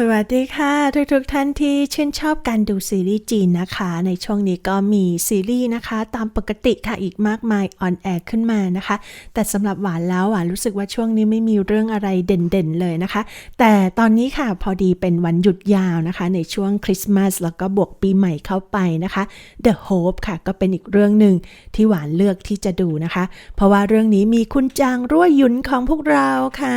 สวัสดีค่ะ ทุกๆทท่านที่ชื่นชอบการดูซีรีส์จีนนะคะ ในช่วงนี้ก็มีซีรีส์นะคะ ตามปกติค่ะอีกมากมายออนแอร์ขึ้นมานะคะ แต่สำหรับหวานแล้วหวานรู้สึกว่าช่วงนี้ไม่มีเรื่องอะไรเด่นๆเลยนะคะ แต่ตอนนี้ค่ะพอดีเป็นวันหยุดยาวนะคะ ในช่วงคริสต์มาสแล้วก็บวกปีใหม่เข้าไปนะคะ The Hope ค่ะ ก็เป็นอีกเรื่องหนึ่งที่หวานเลือกที่จะดูนะคะ เพราะว่าเรื่องนี้มีคุณจางรั่วยุนของพวกเราค่ะ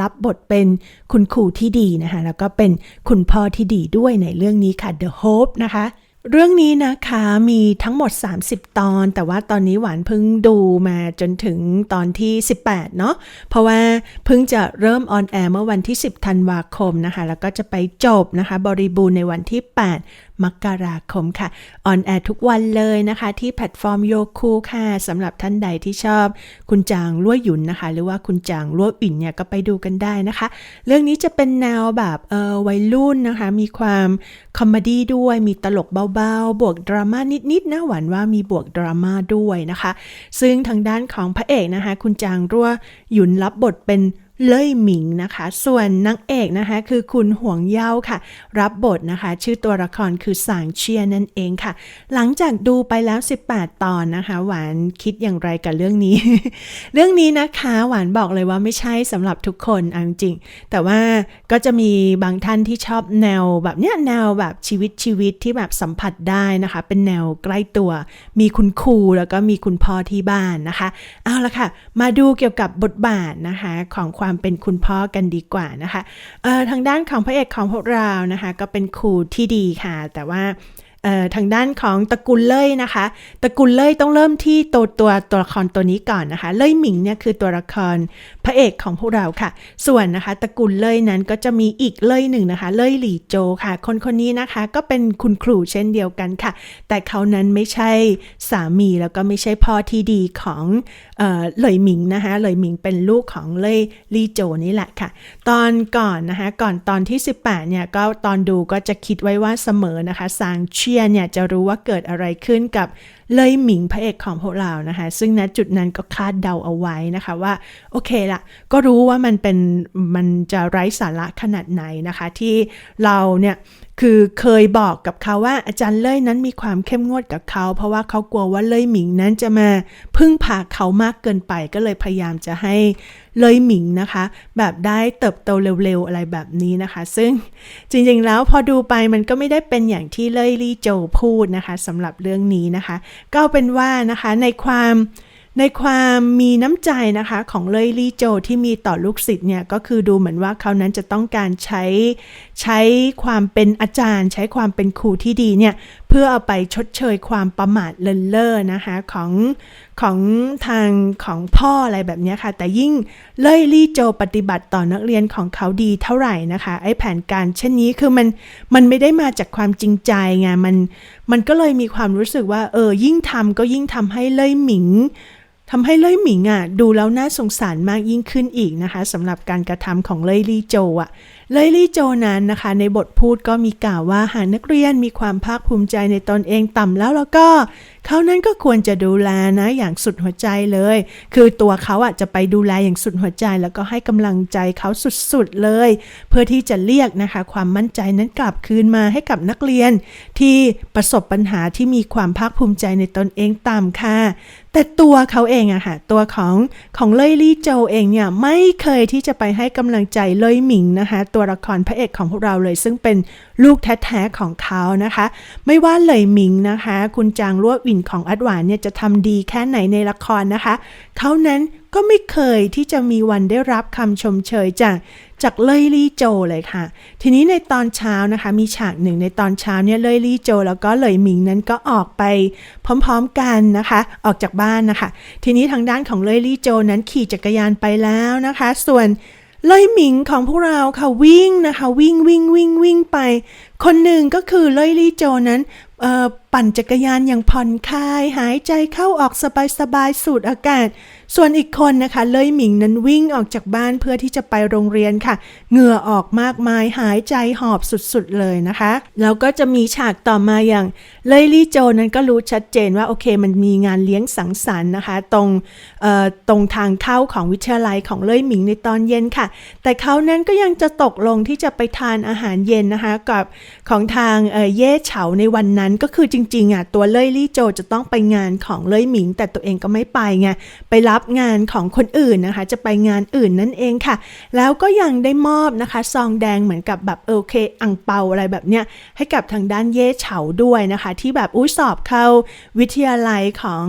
รับบทเป็นคุณครูที่ดีนะคะ แล้วก็เป็นคุณพ่อที่ดีด้วยในเรื่องนี้ค่ะ The Hope นะคะเรื่องนี้นะคะมีทั้งหมด 30 ตอน แต่ว่าตอนนี้หวานเพิ่งดูมาจนถึงตอนที่ 18 เนาะเพราะว่าเพิ่งจะเริ่มออนแอร์เมื่อวันที่ 10 ธันวาคมนะคะ แล้วก็จะไปจบนะคะ บริบูรณ์ในวันที่ 8 มกราคมค่ะ ออนแอร์ทุกวันเลยนะคะ ที่แพลตฟอร์มโยคูค่ะสำหรับท่านใดที่ชอบ คุณจางลั่วหยุนนะคะ หรือว่าคุณจางลั่วอิ่นเนี่ยก็ไปดูกันได้นะคะ เรื่องนี้จะเป็นแนวแบบเออวัยรุ่นนะคะ มีความคอมเมดี้ด้วย มีตลกเบาๆ บวกดราม่านิดๆนะหวานว่ามีบวกดราม่าด้วยนะคะ ซึ่งทางด้านของพระเอกนะคะ คุณจางรั่วหยุนรับบทเป็น เล่ยหมิงนะคะ ส่วนนางเอกนะคะคือคุณห่วงเย้าค่ะ รับบทนะคะ ชื่อตัวละครคือสางเชียนั่นเองค่ะ หลังจากดูไปแล้ว 18 ตอนนะคะ หวานคิดอย่างไรกับเรื่องนี้ เรื่องนี้นะคะหวานบอกเลยว่าไม่ใช่สำหรับทุกคนเอาจริง แต่ว่าก็จะมีบางท่านที่ชอบแนวแบบเนี้ยแนวแบบชีวิตชีวิตที่แบบสัมผัสได้นะคะ เป็นแนวใกล้ตัว มีคุณครูแล้วก็มีคุณพ่อที่บ้านนะคะ เอาละค่ะ มาดูเกี่ยวกับบทบาทนะคะของความความเป็นคุณพ่อกันดีกว่านะคะเอ่อทางด้านของพระเอกของพวกเรานะคะ ก็เป็นครูที่ดีค่ะ แต่ว่า ทางด้านของตระกูลเล่ยนะคะ ตระกูลเล่ยต้องเริ่มที่ตัวตัวตัวละครตัวนี้ก่อนนะคะ เล่ยหมิงเนี่ยคือตัวละครพระเอกของพวกเราค่ะ ส่วนนะคะตระกูลเล่ยนั้นก็จะมีอีกเล่ยหนึ่งนะคะ เล่ยหลี่โจค่ะ คนคนนี้นะคะก็เป็นคุณครูเช่นเดียวกันค่ะ แต่เขานั้นไม่ใช่สามีแล้วก็ไม่ใช่พ่อที่ดีของเอ่อเหลยหมิงนะคะเหลยหมิงเป็นลูกของเล่ยลี่โจนี่แหละค่ะ ตอนก่อนนะคะก่อนตอนที่ 18เนี่ยก็ตอนดูก็จะคิดไว้ว่าเสมอนะคะซางเชียเนี่ยจะรู้ว่าเกิดอะไรขึ้นกับเลยหมิงพระเอกของพวกเรานะคะ ซึ่งณจุดนั้นก็คาดเดาเอาไว้นะคะว่า โอเคละก็รู้ว่ามันเป็นมันจะไร้สาระขนาดไหนนะคะ ที่เราเนี่ย คือเคยบอกกับเขาว่าอาจารย์เล่ยนั้นมีความเข้มงวดกับเขา เพราะว่าเขากลัวว่าเล่ยหมิงนั้นจะมาพึ่งพาเขามากเกินไปก็เลยพยายามจะให้เล่ยหมิงนะคะ แบบได้เติบโตเร็วๆอะไรแบบนี้นะคะ ซึ่งจริงๆแล้วพอดูไปมันก็ไม่ได้เป็นอย่างที่เล่ยลี่โจพูดนะคะสำหรับเรื่องนี้นะคะ ก็เป็นว่านะคะในความ ในความมีน้ำใจนะคะของเลยลี่โจที่มีต่อลูกศิษย์เนี่ยก็คือดูเหมือนว่าเขานั้นจะต้องการใช้ใช้ความเป็นอาจารย์ ใช้ความเป็นครูที่ดีเนี่ยเพื่อเอาไปชดเชยความประมาทเลินเล่อนะคะของของทางของพ่ออะไรแบบนี้ค่ะ แต่ยิ่งเล่ยลี่โจปฏิบัติต่อนักเรียนของเขาดีเท่าไหร่นะคะไอ้แผนการเช่นนี้คือมันมันไม่ได้มาจากความจริงใจไงมันมันก็เลยมีความรู้สึกว่าเออยิ่งทำก็ยิ่งทำให้เล่ยหมิง ทำให้เล่ยหมิงอะดูแล้วน่าสงสารมากยิ่งขึ้นอีกนะคะสำหรับการกระทำของเล่ยลี่โจอะเล่ยลี่โจนั้นนะคะ ในบทพูดก็มีกล่าวว่าหากนักเรียนมีความภาคภูมิใจในตนเองต่ำแล้วแล้วก็ เขานั้นก็ควรจะดูแลนะอย่างสุดหัวใจเลย คือตัวเขาอะจะไปดูแลอย่างสุดหัวใจ แล้วก็ให้กำลังใจเขาสุดๆเลย เพื่อที่จะเรียกนะคะความมั่นใจนั้นกลับคืนมาให้กับนักเรียน ที่ประสบปัญหาที่มีความภาคภูมิใจในตนเองต่ำค่ะแต่ตัวเขาเองอะค่ะตัวของของเล่ยลี่โจเองเนี่ยไม่เคยที่จะไปให้กำลังใจเล่ยหมิงนะคะตัวละครพระเอกของพวกเราเลย ซึ่งเป็นลูกแท้ๆของเขานะคะ ไม่ว่าเล่ยหมิงนะคะ คุณจางรั่วอินของอัดหวานเนี่ยจะทำดีแค่ไหนในละครนะคะ เขานั้นก็ไม่เคยที่จะมีวันได้รับคำชมเชยจากจากเล่ยลี่โจเลยค่ะ ทีนี้ในตอนเช้านะคะ มีฉากหนึ่งในตอนเช้าเนี่ยเล่ยลี่โจ แล้วก็เลยหมิงนั้นก็ออกไปพร้อมๆกันนะคะ ออกจากบ้านนะคะ ทีนี้ทางด้านของเล่ยลี่โจนั้นขี่จักรยานไปแล้วนะคะ ส่วนเล่ยหมิงของพวกเราค่ะวิ่งนะคะ วิ่งวิ่งวิ่งวิ่งไป คนหนึ่งก็คือเล่ยลี่โจนั้น ปั่นจักรยานอย่างผ่อนคลาย หายใจเข้าออกสบายๆสูดอากาศ ส่วนอีกคนนะคะ เลยหมิงนั้นวิ่งออกจากบ้านเพื่อที่จะไปโรงเรียนค่ะ เหงื่อออกมากมายหายใจหอบสุดๆเลยนะคะ แล้วก็จะมีฉากต่อมาอย่างเลยลี่โจนั้นก็รู้ชัดเจนว่าโอเคมันมีงานเลี้ยงสังสรรค์นะคะ ตรงตรงทางเข้าของวิทยาลัยของเลยหมิงในตอนเย็นค่ะ แต่เขานั้นก็ยังจะตกลงที่จะไปทานอาหารเย็นนะคะกับของทางเอ่อเย่เฉาในวันนั้นก็คือจริงๆอะตัวเล่ยลี่โจจะต้องไปงานของเล่ยหมิง แต่ตัวเองก็ไม่ไปไงไปรับงานของคนอื่นนะคะ จะไปงานอื่นนั่นเองค่ะ แล้วก็ยังได้มอบนะคะซองแดงเหมือนกับแบบโอเคอังเปาอะไรแบบเนี้ยให้กับทางด้านเย่เฉาด้วยนะคะ ที่แบบอุ้ยสอบเข้าวิทยาลัยของ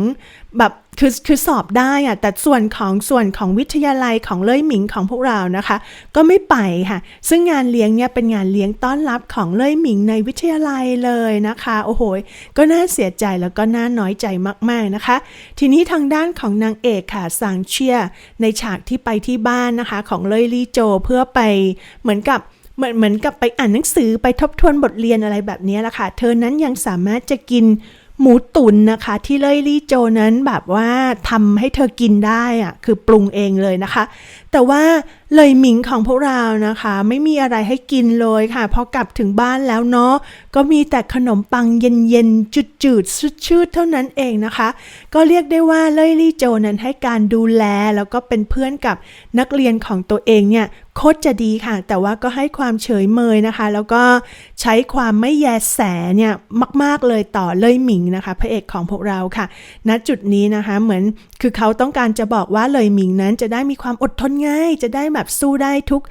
แบบคือคือสอบได้อะแต่ส่วนของส่วนของวิทยาลัยของเล่ยหมิงของพวกเรานะคะ ก็ไม่ไปค่ะ ซึ่งงานเลี้ยงเนี่ยเป็นงานเลี้ยงต้อนรับของเล่ยหมิงในวิทยาลัยเลยนะคะ โอ้โหก็น่าเสียใจแล้วก็น่าน้อยใจมากๆนะคะ ทีนี้ทางด้านของนางเอกค่ะซางเชียในฉากที่ไปที่บ้านนะคะ ของเล่ยลี่โจเพื่อไปเหมือนกับเหมือนเหมือนกับไปอ่านหนังสือไปทบทวนบทเรียนอะไรแบบนี้แหละค่ะ เธอนั้นยังสามารถจะกิน หมูตุ๋นนะคะที่เล่ยลี่โจนั้นแบบว่าทำให้เธอกินได้อะคือปรุงเองเลยนะคะ แต่ว่า เลยหมิงของพวกเรานะคะ ไม่มีอะไรให้กินเลยค่ะพอกลับถึงบ้านแล้วเนาะก็มีแต่ขนมปังเย็นๆจืดๆชืดๆเท่านั้นเองนะคะ ก็เรียกได้ว่าเล่ยลี่โจนั้นให้การดูแลแล้วก็เป็นเพื่อนกับนักเรียนของตัวเองเนี่ยโคตรจะดีค่ะ แต่ว่าก็ให้ความเฉยเมยนะคะ แล้วก็ใช้ความไม่แยแสเนี่ยมาก ๆ เลยต่อเล่ยหมิงนะคะ พระเอกของพวกเราค่ะณจุดนี้นะคะเหมือนคือเขาต้องการจะบอกว่าเลยหมิงนั้นจะได้มีความอดทนง่ายจะได้แบบสู้ได้ทุก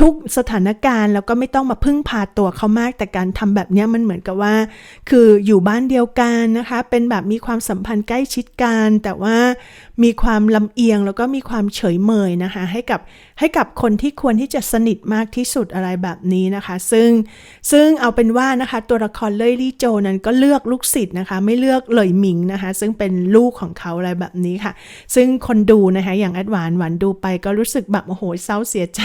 ทุกสถานการณ์แล้วก็ไม่ต้องมาพึ่งพาตัวเขามาก แต่การทำแบบนี้มันเหมือนกับว่า คืออยู่บ้านเดียวกันนะคะ เป็นแบบมีความสัมพันธ์ใกล้ชิดกัน แต่ว่ามีความลำเอียงแล้วก็มีความเฉยเมยนะคะ ให้กับให้กับคนที่ควรที่จะสนิทมากที่สุดอะไรแบบนี้นะคะ ซึ่งซึ่งเอาเป็นว่านะคะตัวละครเล่ยลี่โจนั้นก็เลือกลูกศิษย์นะคะ ไม่เลือกเลยหมิงนะคะ ซึ่งเป็นลูกของเขาอะไรแบบนี้ค่ะ ซึ่งคนดูนะคะอย่างแอดวานหวานดูไปก็รู้สึกแบบโอ้โหเศร้าเสียใจ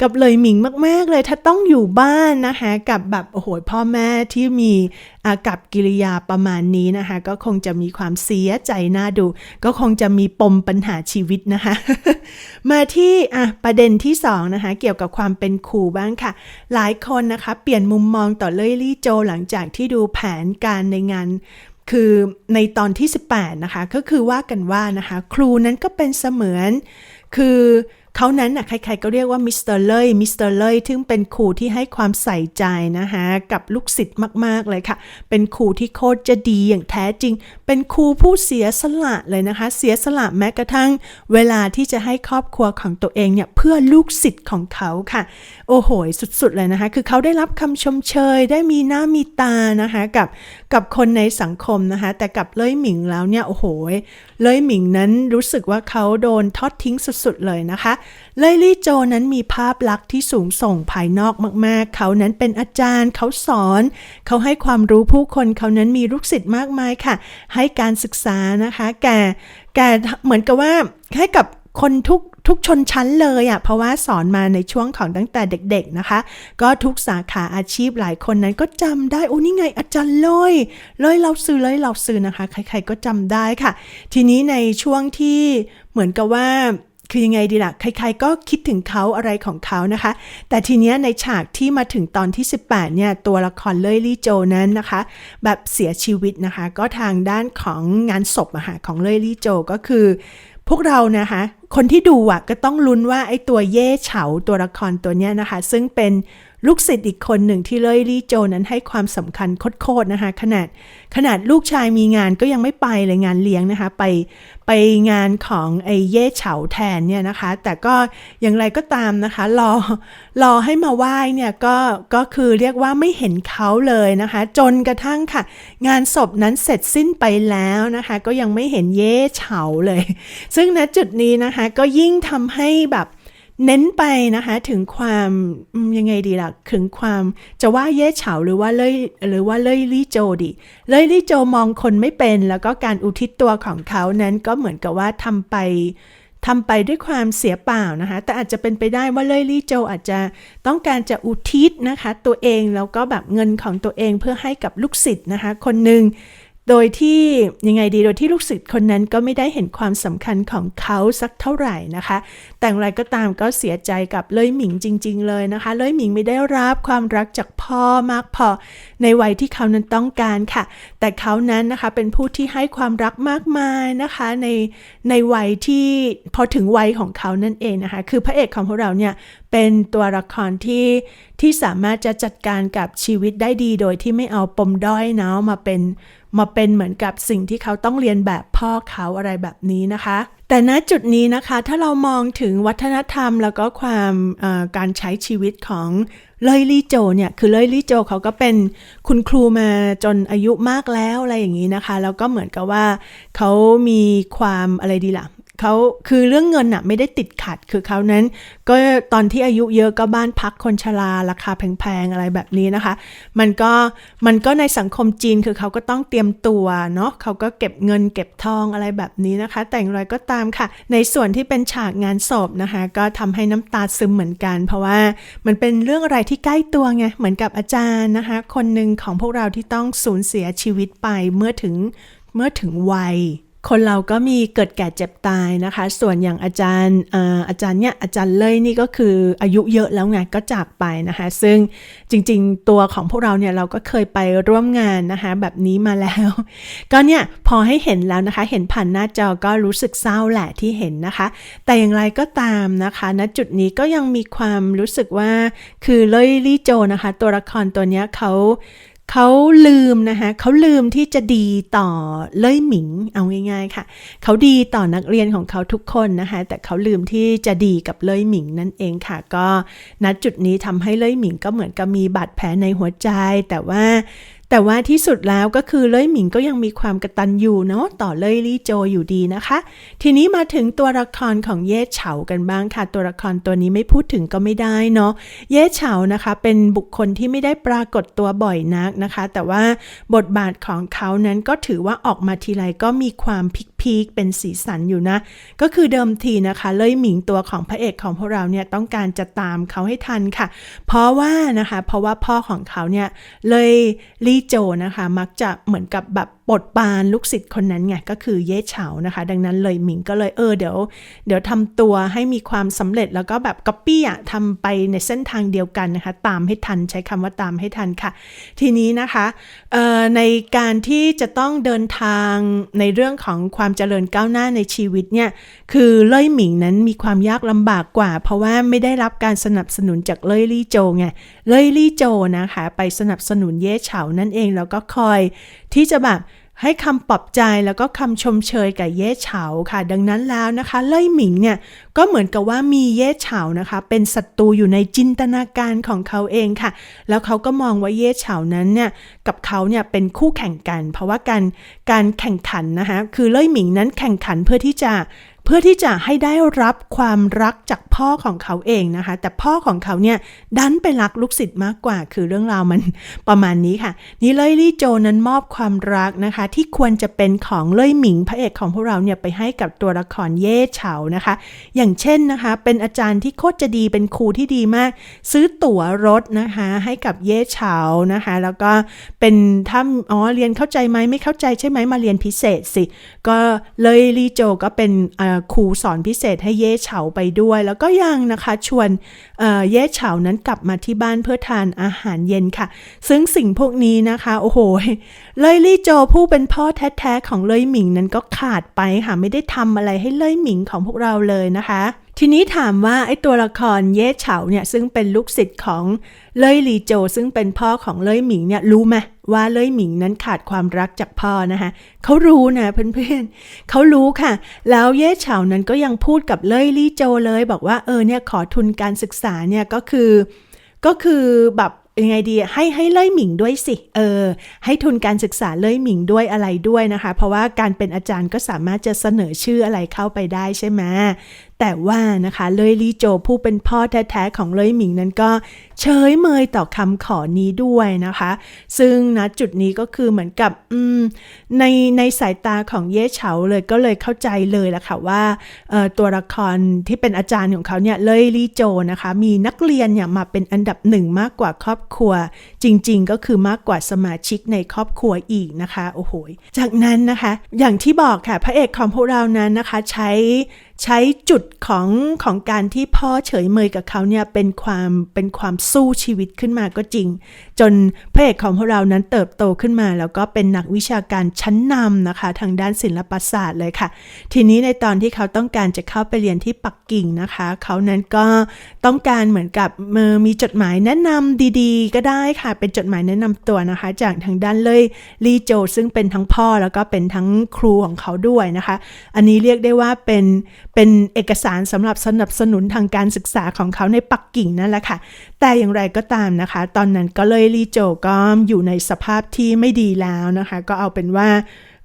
กับเลยหมิงมาก ๆ เลย ถ้าต้องอยู่บ้านนะคะ กับแบบโอ้โหพ่อแม่ที่มีอากับกิริยาประมาณนี้นะคะ ก็คงจะมีความเสียใจน่าดู ก็คงจะมีปมปัญหาชีวิตนะคะ มาที่อะประเด็นที่สองนะคะเกี่ยวกับความเป็นครูบ้างค่ะ หลายคนนะคะเปลี่ยนมุมมองต่อเล่ยลี่โจหลังจากที่ดูแผนการในงานคือในตอนที่ 18 นะคะ ก็คือว่ากันว่านะคะ ครูนั้นก็เป็นเสมือน คือ เขานั้นน่ะใครๆก็เรียกว่ามิสเตอร์เลยมิสเตอร์เลยซึ่งเป็นครูที่ให้ความใส่ใจนะคะกับลูกศิษย์มากๆเลยค่ะ เป็นครูที่โคตรจะดีอย่างแท้จริง เป็นครูผู้เสียสละเลยนะคะ เสียสละแม้กระทั่ง เวลาที่จะให้ครอบครัวของตัวเองเนี่ยเพื่อลูกศิษย์ของเขาค่ะ โอ้โหสุดๆเลยนะคะ คือเขาได้รับคำชมเชยได้มีหน้ามีตานะคะกับกับคนในสังคมนะคะ แต่กับเล่ยหมิงแล้วเนี่ยโอ้โหเล่ยหมิงนั้นรู้สึกว่าเขาโดนทอดทิ้งสุดๆเลยนะคะเลลี่โจนั้นมีภาพลักษณ์ที่สูงส่งภายนอกมากๆ เขานั้นเป็นอาจารย์ เขาสอน เขาให้ความรู้ผู้คน เขานั้นมีลูกศิษย์มากมายค่ะ ให้การศึกษานะคะ แก่ แก่เหมือนกับว่าให้กับคนทุกทุกชนชั้นเลยอะ่ะเพราะว่าสอนมาในช่วงของตั้งแต่เด็กๆนะคะ ก็ทุกสาขาอาชีพหลายคนนั้นก็จำได้โอ้นี่ไงอาจารย์ลอยลอยเราซื้อลอยเราซื้อนะคะ ใครๆก็จำได้ค่ะ ทีนี้ในช่วงที่เหมือนกับว่า คือยังไงดีล่ะ ใครๆก็คิดถึงเขาอะไรของเขานะคะ แต่ทีเนี้ยในฉากที่มาถึงตอนที่ 18 เนี่ย ตัวละครเล่ยลี่โจนั้นนะคะ แบบเสียชีวิตนะคะ ก็ทางด้านของงานศพอะค่ะของเล่ยลี่โจก็คือ พวกเรานะคะ คนที่ดูอะก็ต้องลุ้นว่าไอ้ตัวเย่เฉาตัวละครตัวเนี้ยนะคะ ซึ่งเป็น ลูกศิษย์อีกคนหนึ่งที่เล่ยลี่โจนั้นให้ความสำคัญโคตรๆนะคะขนาดขนาดลูกชายมีงานก็ยังไม่ไปเลยงานเลี้ยงนะคะ ไปไปงานของไอ้เย่เฉาแทนเนี่ยนะคะ แต่ก็อย่างไรก็ตามนะคะรอรอให้มาไหว้เนี่ยก็ก็คือเรียกว่าไม่เห็นเขาเลยนะคะ จนกระทั่งค่ะ งานศพนั้นเสร็จสิ้นไปแล้วนะคะ ก็ยังไม่เห็นเย่เฉาเลย ซึ่งณจุดนี้นะคะก็ยิ่งทำให้แบบ เน้นไปนะคะถึงความยังไงดีล่ะถึงความจะว่าเย่เฉาหรือว่าเล่ยหรือว่าเล่ยลี่โจดีเล่ยลี่โจมองคนไม่เป็น แล้วก็การอุทิศตัวของเขานั้นก็เหมือนกับว่าทำไปทำไปด้วยความเสียเปล่านะคะ แต่อาจจะเป็นไปได้ว่าเล่ยลี่โจอาจจะต้องการจะอุทิศนะคะ ตัวเองแล้วก็แบบเงินของตัวเองเพื่อให้กับลูกศิษย์นะคะ คนหนึ่ง โดยที่ยังไงดีโดยที่ลูกศิษย์คนนั้นก็ไม่ได้เห็นความสำคัญของเขาสักเท่าไหร่นะคะ แต่อย่างไรก็ตามก็เสียใจกับเล่ยหมิงจริง ๆ เลยนะคะ เล่ยหมิงไม่ได้รับความรักจากพ่อมากพอในวัยที่เขานั้นต้องการค่ะ แต่เขานั้นนะคะเป็นผู้ที่ให้ความรักมากมายนะคะในในวัยที่พอถึงวัยของเขานั่นเองนะคะ คือพระเอกของพวกเราเนี่ย เป็นตัวละครที่ที่สามารถจะจัดการกับชีวิตได้ดีโดยที่ไม่เอาปมด้อยเนาะมาเป็นมาเป็นเหมือนกับสิ่งที่เขาต้องเรียนแบบพ่อเขาอะไรแบบนี้นะคะ แต่ณจุดนี้นะคะถ้าเรามองถึงวัฒนธรรมแล้วก็ความการใช้ชีวิตของเลยลี่โจเนี่ยคือเลยลี่โจเขาก็เป็นคุณครูมาจนอายุมากแล้วอะไรอย่างนี้นะคะ แล้วก็เหมือนกับว่าเขามีความอะไรดีล่ะ เขาคือเรื่องเงินน่ะไม่ได้ติดขัดคือเขานั้น ก็ตอนที่อายุเยอะก็บ้านพักคนชราราคาแพงๆอะไรแบบนี้นะคะ มันก็มันก็ในสังคมจีนคือเขาก็ต้องเตรียมตัวเนาะเขาก็เก็บเงินเก็บทองอะไรแบบนี้นะคะ แต่อย่างไรก็ตามค่ะ ในส่วนที่เป็นฉากงานศพนะคะ ก็ทำให้น้ำตาซึมเหมือนกัน เพราะว่ามันเป็นเรื่องอะไรที่ใกล้ตัวไงเหมือนกับอาจารย์นะคะ คนหนึ่งของพวกเราที่ต้องสูญเสียชีวิตไปเมื่อถึงเมื่อถึงวัย คนเราก็มีเกิดแก่เจ็บตายนะคะ ส่วนอย่างอาจารย์เอ่อาจารย์เนี่ยอาจารย์เลยนี่ก็คืออายุเยอะแล้วไงก็จากไปนะคะ ซึ่งจริงๆตัวของพวกเราเนี่ยเราก็เคยไปร่วมงานนะคะแบบนี้มาแล้ว ก็เนี่ยพอให้เห็นแล้วนะคะ เห็นผ่านหน้าจอก็รู้สึกเศร้าแหละที่เห็นนะคะ แต่อย่างไรก็ตามนะคะณจุดนี้ก็ยังมีความรู้สึกว่าคือเลยลี่โจนะคะ ตัวละครตัวเนี้ยเขา เขาลืมนะคะเขาลืมที่จะดีต่อเล่ยหมิงเอาง่าย ๆค่ะ เขาดีต่อนักเรียนของเขาทุกคนนะคะ แต่เขาลืมที่จะดีกับเล่ยหมิงนั่นเองค่ะ ก็ณจุดนี้ทำให้เล่ยหมิงก็เหมือนกับมีบาดแผลในหัวใจ แต่ว่า แต่ว่าที่สุดแล้วก็คือเล่ยหมิงก็ยังมีความกระตันอยู่เนาะต่อเล่ยลี่โจอยู่ดีนะคะ ทีนี้มาถึงตัวละครของเย่เฉากันบ้างค่ะ ตัวละครตัวนี้ไม่พูดถึงก็ไม่ได้เนาะเย่เฉานะคะ เป็นบุคคลที่ไม่ได้ปรากฏตัวบ่อยนักนะคะ แต่ว่าบทบาทของเขานั้นก็ถือว่าออกมาทีไรก็มีความพิกพีคเป็นสีสันอยู่นะ ก็คือเดิมทีนะคะ เล่ยหมิงตัวของพระเอกของพวกเราเนี่ยต้องการจะตามเขาให้ทันค่ะ เพราะว่านะคะ เพราะว่าพ่อของเขาเนี่ยเลยลี่โจนะคะ มักจะเหมือนกับแบบปลดปานลูกศิษย์คนนั้นไงก็คือเย่เฉานะคะ ดังนั้นเลยหมิงก็เลยเออเดี๋ยว เดี๋ยวทำตัวให้มีความสำเร็จแล้วก็แบบก๊อปปี้อะทำไปในเส้นทางเดียวกันนะคะ ตามให้ทันใช้คำว่าตามให้ทันค่ะ ทีนี้นะคะออในการที่จะต้องเดินทางในเรื่องของความเจริญก้าวหน้าในชีวิตเนี่ยคือเล่ยหมิงนั้นมีความยากลำบากกว่า เพราะว่าไม่ได้รับการสนับสนุนจากเล่ยลี่โจไงเล่ยลี่โจนะคะ ไปสนับสนุนเย่เฉานั่นเองแล้วก็คอย ที่จะแบบให้คำปลอบใจแล้วก็คำชมเชยกับเย่เฉาค่ะ ดังนั้นแล้วนะคะ เล่ยหมิงเนี่ยก็เหมือนกับว่ามีเย่เฉานะคะ เป็นศัตรูอยู่ในจินตนาการของเขาเองค่ะ แล้วเขาก็มองว่าเย่เฉานั้นเนี่ยกับเขาเนี่ยเป็นคู่แข่งกัน เพราะว่าการการแข่งขันนะคะคือเล่ยหมิงนั้นแข่งขันเพื่อที่จะ เพื่อที่จะให้ได้รับความรักจากพ่อของเขาเองนะคะ แต่พ่อของเขาเนี่ยดันไปรักลูกศิษย์มากกว่า คือเรื่องราวมันประมาณนี้ค่ะ นี่เล่ยลี่โจนั้นมอบความรักนะคะ ที่ควรจะเป็นของเล่ยหมิงพระเอกของพวกเราเนี่ยไปให้กับตัวละครเย่เฉานะคะ อย่างเช่นนะคะ เป็นอาจารย์ที่โคตรจะดีเป็นครูที่ดีมาก ซื้อตั๋วรถนะคะให้กับเย่เฉานะคะ แล้วก็เป็นถ้าอ๋อเรียนเข้าใจไหมไม่เข้าใจใช่ไหมมาเรียนพิเศษสิ ก็เลยลี่โจก็เป็นอ่าครูสอนพิเศษให้เย่เฉาไปด้วย แล้วก็ยังนะคะชวนเย่เฉานั้นกลับมาที่บ้านเพื่อทานอาหารเย็นค่ะ ซึ่งสิ่งพวกนี้นะคะโอ้โหเลยลี่โจผู้เป็นพ่อแท้ๆของเลยหมิงนั้นก็ขาดไปค่ะไม่ได้ทำอะไรให้เลยหมิงของพวกเราเลยนะคะ ทีนี้ถามว่าไอ้ตัวละครเย่เฉาเนี่ยซึ่งเป็นลูกศิษย์ของเล่ยหลีโจ ซึ่งเป็นพ่อของเล่ยหมิงเนี่ยรู้ไหมว่าเล่ยหมิงนั้นขาดความรักจากพ่อนะคะเขารู้นะเพื่อนๆเขารู้ค่ะ แล้วเย่เฉานั้นก็ยังพูดกับเล่ยลี่โจเลย บอกว่าเออเนี่ยขอทุนการศึกษาเนี่ยก็คือ ก็คือแบบยังไงดีให้ให้เล่ยหมิงด้วยสิเออให้ทุนการศึกษาเล่ยหมิงด้วยอะไรด้วยนะคะ เพราะว่าการเป็นอาจารย์ก็สามารถจะเสนอชื่ออะไรเข้าไปได้ใช่ไหม แต่ว่านะคะเลยลี่โจผู้เป็นพ่อแท้ๆของเลยหมิงนั้นก็เฉยเมยต่อคำขอนี้ด้วยนะคะ ซึ่งนะจุดนี้ก็คือเหมือนกับในในสายตาของเย่เฉาเลยก็เลยเข้าใจเลยละค่ะว่าตัวละครที่เป็นอาจารย์ของเขาเนี่ยเลยลี่โจนะคะ มีนักเรียนเนี่ยมาเป็นอันดับหนึ่งมากกว่าครอบครัว จริง ๆ ก็คือมากกว่าสมาชิกในครอบครัวอีกนะคะโอ้โหจากนั้นนะคะ อย่างที่บอกค่ะพระเอกของพวกเรานั้นนะคะใช้ใช้จุดของของการที่พ่อเฉยเมยกับเขาเนี่ยเป็นความเป็นความสู้ชีวิตขึ้นมาก็จริง จนพระเอกของพวกเรานั้นเติบโตขึ้นมา แล้วก็เป็นนักวิชาการชั้นนำนะคะ ทางด้านศิลปศาสตร์เลยค่ะ ทีนี้ในตอนที่เขาต้องการจะเข้าไปเรียนที่ปักกิ่งนะคะ เขานั้นก็ต้องการเหมือนกับมีจดหมายแนะนำดีๆ ก็ได้ค่ะ เป็นจดหมายแนะนำตัวนะคะ จากทางด้านเลยลีโจ ซึ่งเป็นทั้งพ่อแล้วก็เป็นทั้งครูของเขาด้วยนะคะ อันนี้เรียกได้ว่าเป็นเป็นเอกสารสำหรับสนับสนุนทางการศึกษาของเขาในปักกิ่งนั่นแหละค่ะ แต่อย่างไรก็ตามนะคะ ตอนนั้นก็เลยลีโจก็อยู่ในสภาพที่ไม่ดีแล้วนะคะ ก็เอาเป็นว่า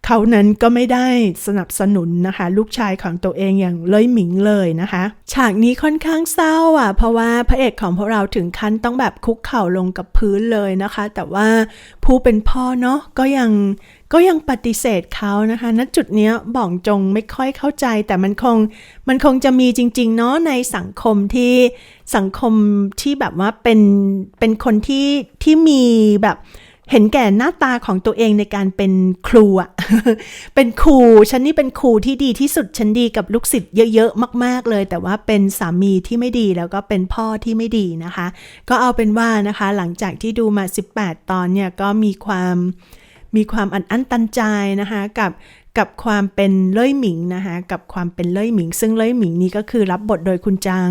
เขานั้นก็ไม่ได้สนับสนุนนะคะ ลูกชายของตัวเองอย่างเลยหมิงเลยนะคะ ฉากนี้ค่อนข้างเศร้าอะ เพราะว่าพระเอกของพวกเราถึงขั้นต้องแบบคุกเข่าลงกับพื้นเลยนะคะ แต่ว่าผู้เป็นพ่อเนาะก็ยังก็ยังปฏิเสธเขานะคะณจุดนี้บ่องจงไม่ค่อยเข้าใจ แต่มันคงมันคงจะมีจริง ๆ เนาะในสังคมที่สังคมที่แบบว่าเป็นเป็นคนที่ที่มีแบบ เห็นแก่หน้าตาของตัวเองในการเป็นครูอะเป็นครูฉันนี่เป็นครูที่ดีที่สุดฉันดีกับลูกศิษย์เยอะๆมาก ๆเลย แต่ว่าเป็นสามีที่ไม่ดีแล้วก็เป็นพ่อที่ไม่ดีนะคะ ก็เอาเป็นว่านะคะ หลังจากที่ดูมา 18 ตอนเนี่ยก็มีความมีความอันอั้นตันใจนะคะกับกับความเป็นเล่ยหมิงนะคะกับความเป็นเล่ยหมิง ซึ่งเล่ยหมิงนี้ก็คือรับบทโดยคุณจาง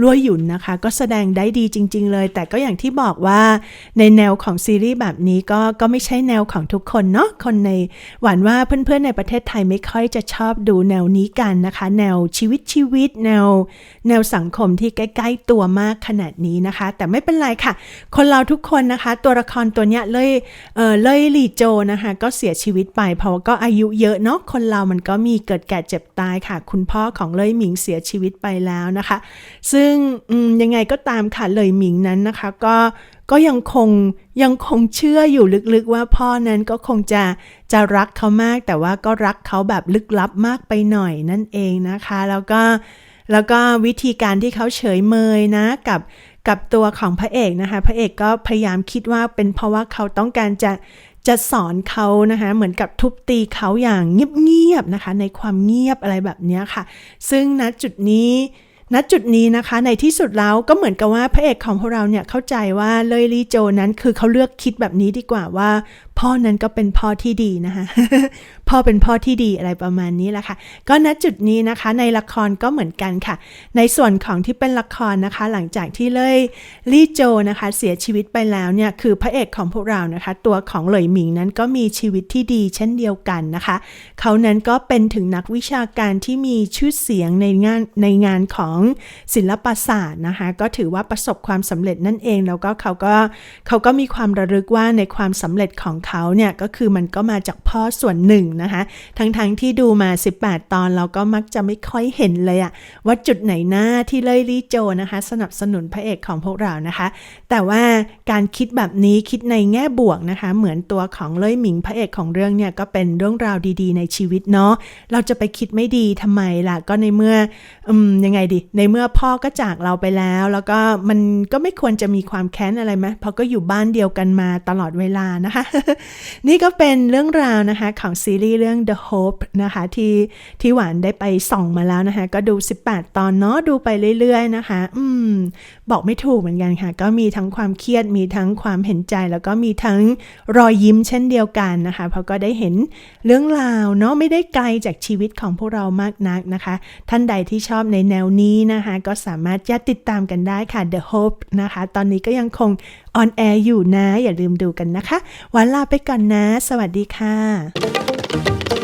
ลั่วหยุนนะคะ ก็แสดงได้ดีจริง ๆ เลย แต่ก็อย่างที่บอกว่าในแนวของซีรีส์แบบนี้ก็ก็ไม่ใช่แนวของทุกคนเนาะคนในหวานว่าเพื่อนๆในประเทศไทยไม่ค่อยจะชอบดูแนวนี้กันนะคะ แนวชีวิตชีวิต แนว แนวสังคมที่ใกล้ ๆ ตัวมากขนาดนี้นะคะ แต่ไม่เป็นไรค่ะ คนเราทุกคนนะคะ ตัวละครตัวเนี้ยเลยเออเลยหลี่โจนะคะก็เสียชีวิตไปเพราะก็อายุเยอะเนาะคนเรามันก็มีเกิดแก่เจ็บตายค่ะ คุณพ่อของเลยหมิงเสียชีวิตไปแล้วนะคะ ซึ่งยังไงก็ตามค่ะเลยหมิงนั้นนะคะก็ก็ยังคงยังคงเชื่ออยู่ลึกๆว่าพ่อนั้นก็คงจะจะรักเขามาก แต่ว่าก็รักเขาแบบลึกลับมากไปหน่อยนั่นเองนะคะ แล้วก็แล้วก็วิธีการที่เขาเฉยเมยนะกับกับตัวของพระเอกนะคะพระเอกก็พยายามคิดว่าเป็นเพราะว่าเขาต้องการจะจะสอนเขานะคะเหมือนกับทุบตีเขาอย่างเงียบๆนะคะ ในความเงียบอะไรแบบนี้ค่ะ ซึ่งณจุดนี้ ณจุดนี้นะคะในที่สุดแล้วก็เหมือนกับว่าพระเอกของพวกเราเนี่ยเข้าใจว่าเลยลีโจนั้นคือเขาเลือกคิดแบบนี้ดีกว่าว่า พ่อนั้นก็เป็นพ่อที่ดีนะคะ พ่อเป็นพ่อที่ดีอะไรประมาณนี้แหละค่ะ ก็ณจุดนี้นะคะในละครก็เหมือนกันค่ะ ในส่วนของที่เป็นละครนะคะ หลังจากที่เลยลี่โจนะคะ เสียชีวิตไปแล้วเนี่ยคือพระเอกของพวกเรานะคะ ตัวของเหลยหมิงนั้นก็มีชีวิตที่ดีเช่นเดียวกันนะคะ เขานั้นก็เป็นถึงนักวิชาการที่มีชื่อเสียงในงานในงานของศิลปศาสตร์นะคะ ก็ถือว่าประสบความสำเร็จนั่นเองแล้วก็เขาก็เขาก็มีความระลึกว่าในความสำเร็จของเขาเนี่ยก็คือมันก็มาจากพ่อส่วนหนึ่งนะคะ ทั้งๆทที่ดูมา 18 ตอนเราก็มักจะไม่ค่อยเห็นเลยอะว่าจุดไหนหน้าที่เลยลี่โจนะคะ สนับสนุนพระเอกของพวกเรานะคะ แต่ว่าการคิดแบบนี้คิดในแง่บวกนะคะ เหมือนตัวของเลยหมิงพระเอกของเรื่องเนี่ยก็เป็นเรื่องราวดีๆ ในชีวิตเนาะเราจะไปคิดไม่ดีทำไมล่ะก็ในเมื่ออืมยังไงดี ในเมื่อพ่อก็จากเราไปแล้ว แล้วก็มันก็ไม่ควรจะมีความแค้นอะไรไหมเพราะก็อยู่บ้านเดียวกันมาตลอดเวลานะคะนี่ก็เป็นเรื่องราวนะคะของซีรีส์เรื่อง The Hope นะคะที่ที่หวานได้ไปส่องมาแล้วนะคะ ก็ดู 18 ตอนเนาะดูไปเรื่อยๆนะคะ อืม บอกไม่ถูกเหมือนกันค่ะ ก็มีทั้งความเครียดมีทั้งความเห็นใจ แล้วก็มีทั้งรอยยิ้มเช่นเดียวกันนะคะ เพราะก็ได้เห็นเรื่องราวเนาะไม่ได้ไกลจากชีวิตของพวกเรามากนักนะคะ ท่านใดที่ชอบในแนวนี้นะคะ ก็สามารถจะติดตามกันได้ค่ะ The Hope นะคะ ตอนนี้ก็ยังคง ออนแอร์อยู่นะ อย่าลืมดูกันนะคะ วันลาไปก่อนนะ สวัสดีค่ะ